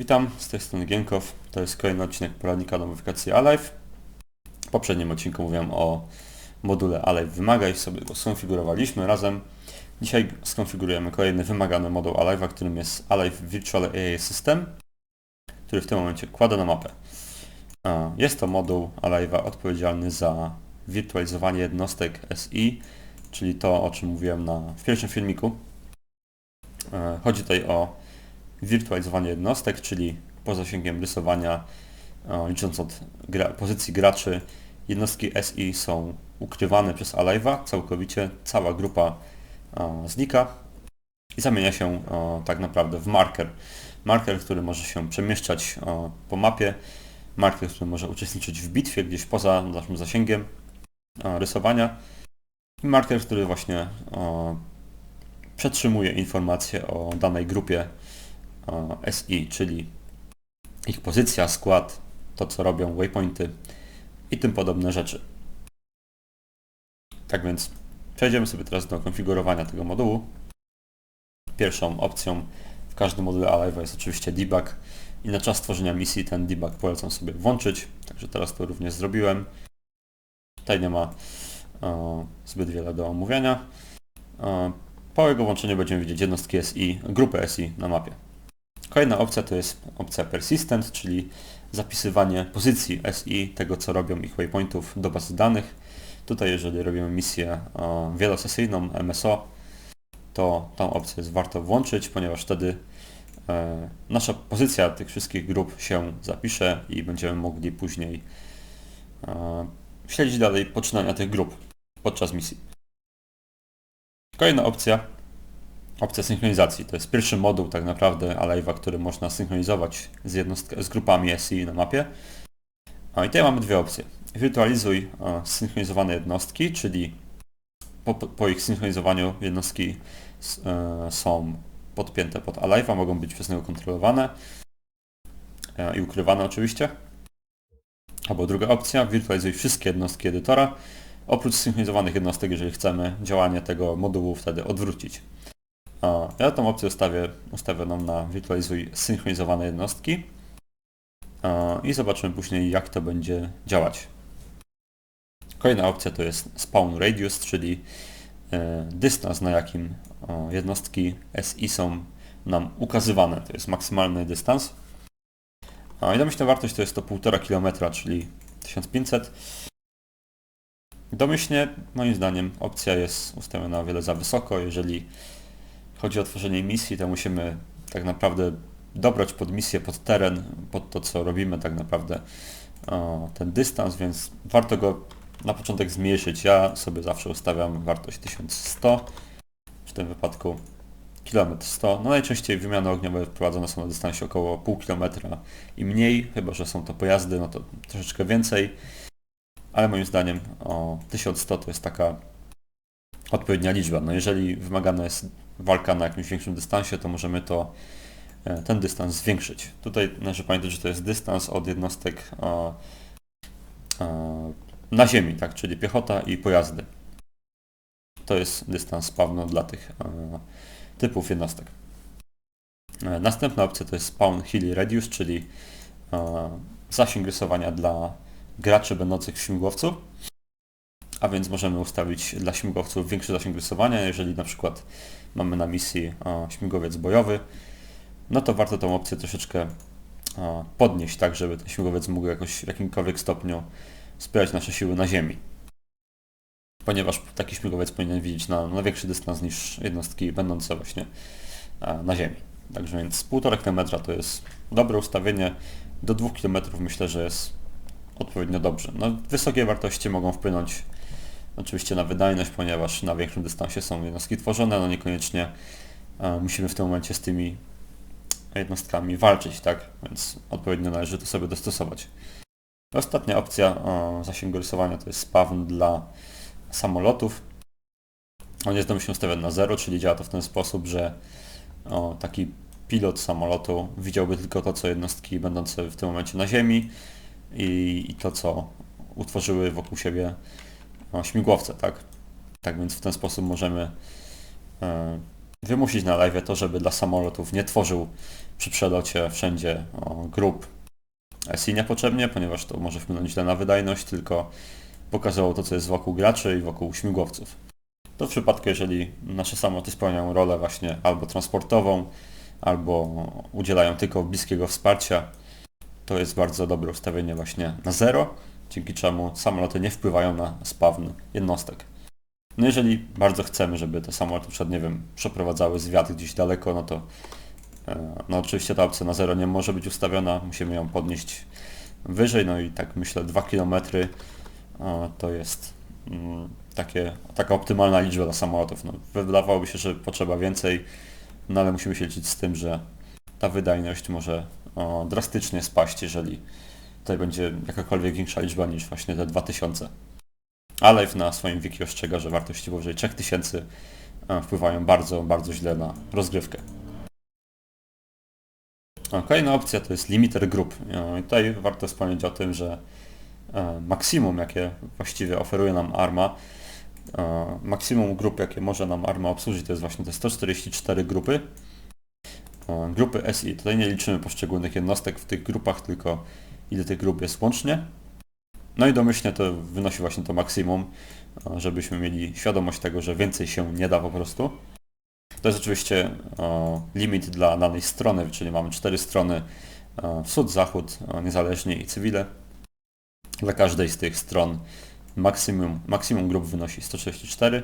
Witam, z tej strony Gienkow. To jest kolejny odcinek poradnika do modyfikacji Alive. W poprzednim odcinku mówiłem o module Alive Wymagaj, sobie go skonfigurowaliśmy razem. Dzisiaj skonfigurujemy kolejny wymagany moduł Alive'a, którym jest Alive Virtual AI System, który w tym momencie kładę na mapę. Jest to moduł Alive'a odpowiedzialny za wirtualizowanie jednostek SI, czyli to, o czym mówiłem na, w pierwszym filmiku. E, chodzi tutaj o wirtualizowanie jednostek, czyli po zasięgiem rysowania, licząc od gra, pozycji graczy, jednostki SI są ukrywane przez Alive'a. Całkowicie, cała grupa znika i zamienia się tak naprawdę w marker. Marker, który może się przemieszczać po mapie, marker, który może uczestniczyć w bitwie gdzieś poza naszym zasięgiem rysowania. I marker, który właśnie przetrzymuje informacje o danej grupie SI, czyli ich pozycja, skład, to co robią, waypointy i tym podobne rzeczy. Tak więc przejdziemy sobie teraz do konfigurowania tego modułu. Pierwszą opcją w każdym module Alive jest oczywiście debug i na czas tworzenia misji ten debug polecam sobie włączyć, także teraz to również zrobiłem. Tutaj nie ma e, zbyt wiele do omówienia. E, po jego włączeniu będziemy widzieć jednostki SI, grupę SI na mapie. Kolejna opcja to jest opcja persistent, czyli zapisywanie pozycji SI, tego co robią ich waypointów do bazy danych. Tutaj jeżeli robimy misję wielosesyjną MSO, to tą opcję jest warto włączyć, ponieważ wtedy e, nasza pozycja tych wszystkich grup się zapisze i będziemy mogli później e, śledzić dalej poczynania tych grup podczas misji. Kolejna opcja opcja synchronizacji. To jest pierwszy moduł tak naprawdę Alive'a, który można synchronizować z, z grupami SI na mapie. A i tutaj mamy dwie opcje. Wirtualizuj e, synchronizowane jednostki, czyli po, po ich synchronizowaniu jednostki e, są podpięte pod Alive'a, mogą być przez niego kontrolowane e, i ukrywane oczywiście. Albo druga opcja, wirtualizuj wszystkie jednostki edytora, oprócz synchronizowanych jednostek, jeżeli chcemy działanie tego modułu wtedy odwrócić. Ja tą opcję ustawię na wirtualizuj synchronizowane jednostki i zobaczymy później jak to będzie działać. Kolejna opcja to jest spawn radius, czyli e, dystans na jakim jednostki SI są nam ukazywane. To jest maksymalny dystans. I domyślna wartość to jest to 1,5 km, czyli 1500. Domyślnie, moim zdaniem, opcja jest ustawiona o wiele za wysoko. Jeżeli chodzi o tworzenie misji, to musimy tak naprawdę dobrać pod misję, pod teren, pod to, co robimy tak naprawdę ten dystans, więc warto go na początek zmniejszyć. Ja sobie zawsze ustawiam wartość 1100, w tym wypadku kilometr 100. No najczęściej wymiany ogniowe prowadzone są na dystansie około pół kilometra i mniej, chyba że są to pojazdy, no to troszeczkę więcej, ale moim zdaniem o 1100 to jest taka odpowiednia liczba. No jeżeli wymagana jest walka na jakimś większym dystansie, to możemy to, e, ten dystans zwiększyć. Tutaj należy pamiętać, że to jest dystans od jednostek na ziemi, tak, czyli piechota i pojazdy. To jest dystans spawnu dla tych typów jednostek. E, następna opcja to jest Spawn Hill Radius, czyli zasięg rysowania dla graczy będących w śmigłowcu a więc możemy ustawić dla śmigłowców większy zasięg rysowania, jeżeli na przykład mamy na misji śmigłowiec bojowy, no to warto tą opcję troszeczkę podnieść, tak żeby ten śmigłowiec mógł jakoś w jakimkolwiek stopniu wspierać nasze siły na ziemi. Ponieważ taki śmigłowiec powinien widzieć na, na większy dystans niż jednostki będące właśnie na ziemi. Także więc 1,5 km to jest dobre ustawienie. Do 2 km myślę, że jest odpowiednio dobrze. No, wysokie wartości mogą wpłynąć oczywiście na wydajność, ponieważ na większym dystansie są jednostki tworzone, no niekoniecznie e, musimy w tym momencie z tymi jednostkami walczyć, tak? Więc odpowiednio należy to sobie dostosować. Ostatnia opcja o zasięgu rysowania to jest spawn dla samolotów. On jest domyślnie ustawiony na 0, czyli działa to w ten sposób, że o, taki pilot samolotu widziałby tylko to, co jednostki będące w tym momencie na ziemi i, i to, co utworzyły wokół siebie śmigłowce, tak? Tak więc w ten sposób możemy e, wymusić na live to, żeby dla samolotów nie tworzył przy przelocie wszędzie grup SI niepotrzebnie, ponieważ to może wpłynąć źle na wydajność, tylko pokazało to, co jest wokół graczy i wokół śmigłowców. To w przypadku, jeżeli nasze samoloty spełniają rolę właśnie albo transportową, albo udzielają tylko bliskiego wsparcia, to jest bardzo dobre ustawienie właśnie na zero, dzięki czemu samoloty nie wpływają na spawn jednostek. No jeżeli bardzo chcemy, żeby te samoloty przed, nie wiem, przeprowadzały zwiat gdzieś daleko, no to e, no oczywiście ta opcja na zero nie może być ustawiona, musimy ją podnieść wyżej, no i tak myślę 2 km to jest mm, takie, taka optymalna liczba dla samolotów. No, wydawałoby się, że potrzeba więcej, no ale musimy się liczyć z tym, że ta wydajność może drastycznie spaść, jeżeli tutaj będzie jakakolwiek większa liczba niż właśnie te 2000. A Live na swoim wiki ostrzega, że wartości powyżej 3000 e, wpływają bardzo, bardzo źle na rozgrywkę. Kolejna opcja to jest limiter grup. E, I tutaj warto wspomnieć o tym, że e, maksimum, jakie właściwie oferuje nam ARMA, maksimum grup, jakie może nam ARMA obsłużyć, to jest właśnie te 144 grupy. Grupy SI. Tutaj nie liczymy poszczególnych jednostek w tych grupach, tylko ile tych grup jest łącznie. No i domyślnie to wynosi właśnie to maksimum, żebyśmy mieli świadomość tego, że więcej się nie da po prostu. To jest oczywiście limit dla danej strony, czyli mamy cztery strony wschód, zachód, niezależnie i cywile. Dla każdej z tych stron maksimum, maksimum grup wynosi 134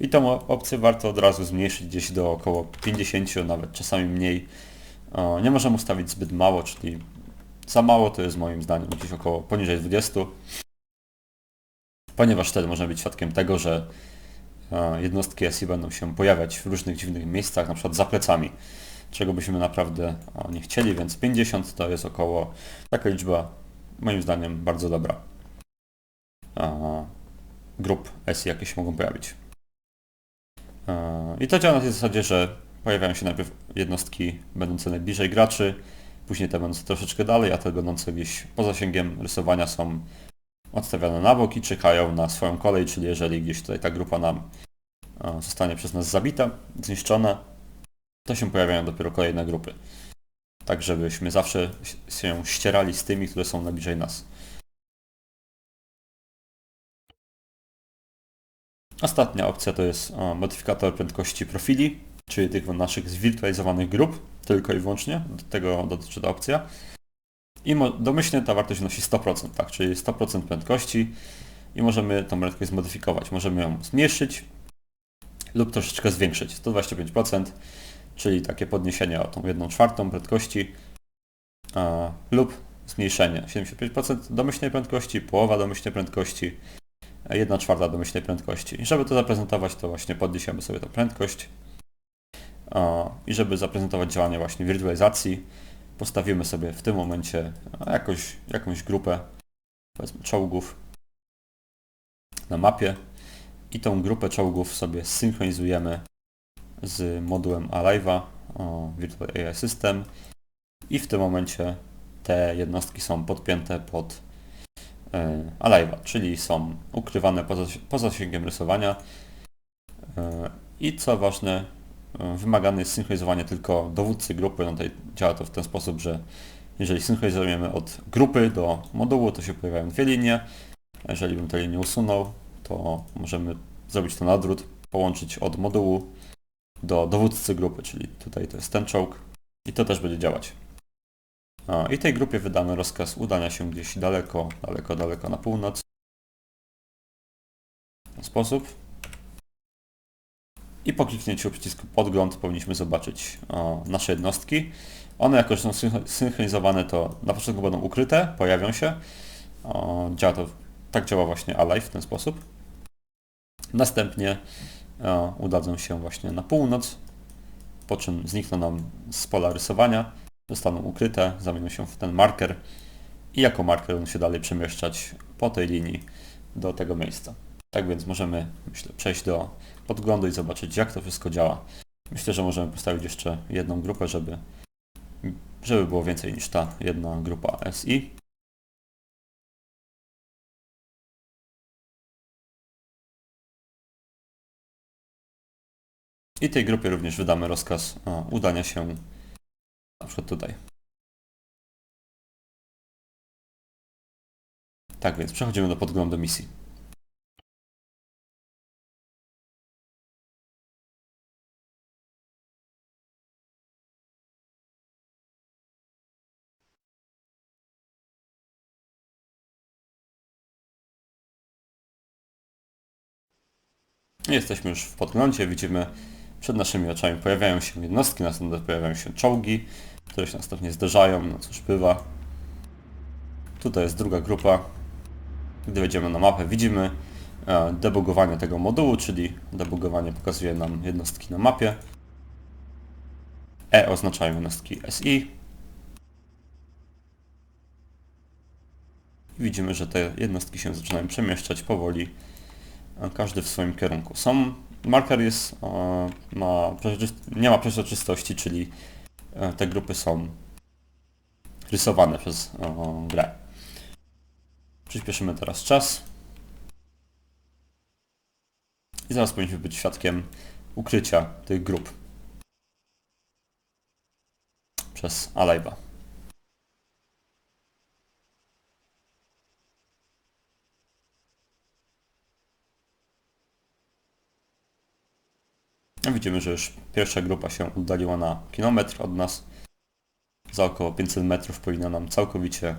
i tą opcję warto od razu zmniejszyć gdzieś do około 50, nawet czasami mniej. Nie możemy ustawić zbyt mało, czyli za mało to jest moim zdaniem gdzieś około poniżej 20, ponieważ wtedy możemy być świadkiem tego, że e, jednostki SI będą się pojawiać w różnych dziwnych miejscach, na przykład za plecami, czego byśmy naprawdę nie chcieli, więc 50 to jest około taka liczba, moim zdaniem, bardzo dobra grup SI, jakie się mogą pojawić. E, I to działa na tej zasadzie, że pojawiają się najpierw jednostki będące najbliżej graczy, Później te będące troszeczkę dalej, a te będące gdzieś poza zasięgiem rysowania są odstawiane na bok i czekają na swoją kolej, czyli jeżeli gdzieś tutaj ta grupa nam e, zostanie przez nas zabita, zniszczona, to się pojawiają dopiero kolejne grupy. Tak żebyśmy zawsze się ścierali z tymi, które są najbliżej nas. Ostatnia opcja to jest e, modyfikator prędkości profili, czyli tych naszych zwirtualizowanych grup tylko i wyłącznie, do tego dotyczy ta opcja. I domyślnie ta wartość wynosi 100%, tak, czyli 100% prędkości i możemy tą prędkość zmodyfikować. Możemy ją zmniejszyć lub troszeczkę zwiększyć, 125%, czyli takie podniesienie o tą 1 czwartą prędkości a, lub zmniejszenie 75% domyślnej prędkości, połowa domyślnej prędkości, 1 czwarta domyślnej prędkości. I żeby to zaprezentować, to właśnie podniesiemy sobie tę prędkość i żeby zaprezentować działanie właśnie wirtualizacji, postawimy sobie w tym momencie jakoś, jakąś grupę powiedzmy czołgów na mapie. I tą grupę czołgów sobie synchronizujemy z modułem Alive'a, Virtual AI System. I w tym momencie te jednostki są podpięte pod e, Alive'a, czyli są ukrywane poza, poza zasięgiem rysowania. E, i co ważne, wymagane jest synchronizowanie tylko dowódcy grupy. No tutaj działa to w ten sposób, że jeżeli synchronizujemy od grupy do modułu, to się pojawiają dwie linie. Jeżeli bym te linie usunął, to możemy zrobić to na odwrót, połączyć od modułu do dowódcy grupy, czyli tutaj to jest ten czołg i to też będzie działać. I tej grupie wydamy rozkaz udania się gdzieś daleko, daleko, daleko na północ. W ten sposób i po kliknięciu przycisku podgląd powinniśmy zobaczyć o, nasze jednostki. One jako, że są synchronizowane, to na początku będą ukryte, pojawią się. O, działa to, tak działa właśnie Alive w ten sposób. Następnie o, udadzą się właśnie na północ, po czym znikną nam z pola rysowania, zostaną ukryte, zamienią się w ten marker i jako marker będą się dalej przemieszczać po tej linii do tego miejsca. Tak więc możemy, myślę, przejść do podglądu i zobaczyć, jak to wszystko działa. Myślę, że możemy postawić jeszcze jedną grupę, żeby, żeby było więcej niż ta jedna grupa SI. I tej grupie również wydamy rozkaz o, udania się na przykład tutaj. Tak więc przechodzimy do podglądu misji. Jesteśmy już w podglądzie, widzimy przed naszymi oczami pojawiają się jednostki, następnie pojawiają się czołgi, które się następnie zderzają, no cóż bywa. Tutaj jest druga grupa. Gdy wejdziemy na mapę, widzimy e, debugowanie tego modułu, czyli debugowanie pokazuje nam jednostki na mapie. E oznaczają jednostki SI. Widzimy, że te jednostki się zaczynają przemieszczać powoli, każdy w swoim kierunku. Są, marker jest, e, ma, nie ma przeźroczystości, czyli e, te grupy są rysowane przez e, grę. Przyspieszymy teraz czas. I zaraz powinniśmy być świadkiem ukrycia tych grup przez Alive'a. Widzimy, że już pierwsza grupa się oddaliła na kilometr od nas. Za około 500 metrów powinna nam całkowicie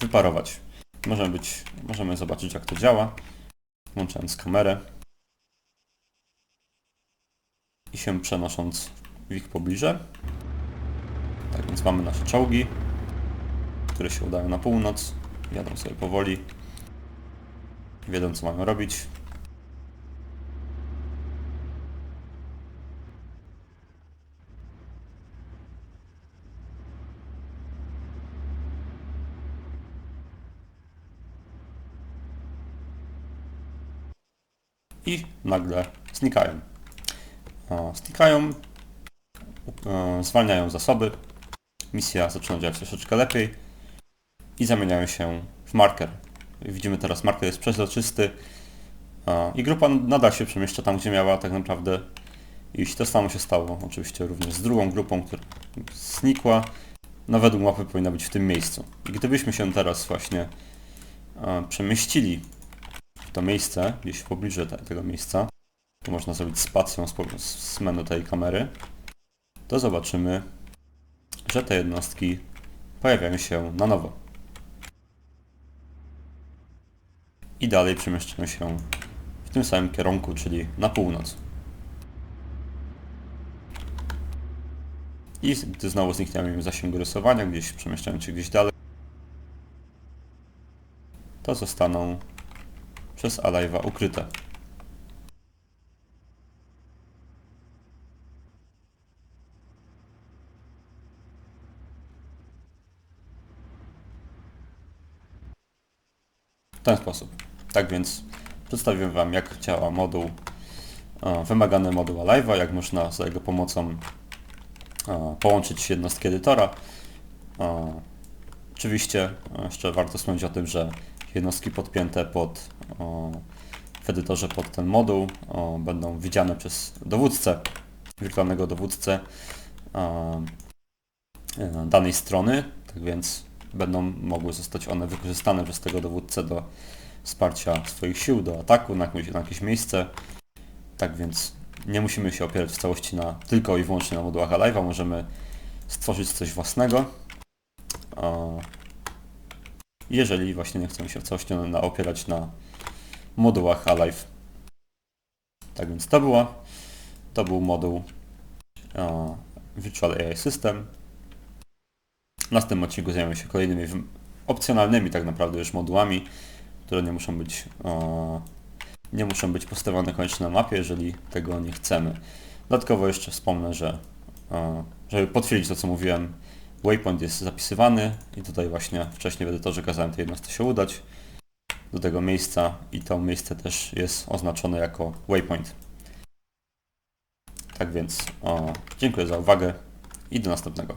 wyparować. Możemy, być, możemy zobaczyć jak to działa. Włączając kamerę. I się przenosząc w ich pobliże. Tak więc mamy nasze czołgi, które się udają na północ. Jadą sobie powoli. Wiedzą co mają robić. I nagle znikają. O, znikają, e, zwalniają zasoby, misja zaczyna działać troszeczkę lepiej i zamieniają się w marker. Widzimy teraz, marker jest przezroczysty e, i grupa nadal się przemieszcza tam, gdzie miała tak naprawdę iść. To samo się stało oczywiście również z drugą grupą, która znikła. No według mapy powinna być w tym miejscu. I gdybyśmy się teraz właśnie e, przemieścili to miejsce, gdzieś w pobliżu te, tego miejsca, to można zrobić spacją z, z menu tej kamery, to zobaczymy, że te jednostki pojawiają się na nowo. I dalej przemieszczają się w tym samym kierunku, czyli na północ. I gdy znowu znikniemy im zasięgu rysowania, gdzieś przemieszczają się gdzieś dalej, to zostaną przez Alive'a ukryte. W ten sposób. Tak więc przedstawiłem Wam jak działa moduł, e, wymagany moduł Alive'a, jak można za jego pomocą e, połączyć jednostki edytora. E, Oczywiście jeszcze warto wspomnieć o tym, że jednostki podpięte pod o, w edytorze pod ten moduł o, będą widziane przez dowódcę, wirtualnego dowódcę e, e, danej strony, tak więc będą mogły zostać one wykorzystane przez tego dowódcę do wsparcia swoich sił, do ataku na jakieś, na jakieś miejsce. Tak więc nie musimy się opierać w całości na tylko i wyłącznie na modułach Alive'a, możemy stworzyć coś własnego. E, jeżeli właśnie nie chcemy się w całości opierać na modułach Alive. Tak więc to była, to był moduł e, Virtual AI System. W następnym odcinku zajmiemy się kolejnymi opcjonalnymi tak naprawdę już modułami, które nie muszą być e, nie muszą być postawione koniecznie na mapie, jeżeli tego nie chcemy. Dodatkowo jeszcze wspomnę, że e, żeby potwierdzić to co mówiłem, waypoint jest zapisywany i tutaj właśnie wcześniej w edytorze kazałem tej jednostce się udać do tego miejsca i to miejsce też jest oznaczone jako waypoint. Tak więc o, dziękuję za uwagę i do następnego.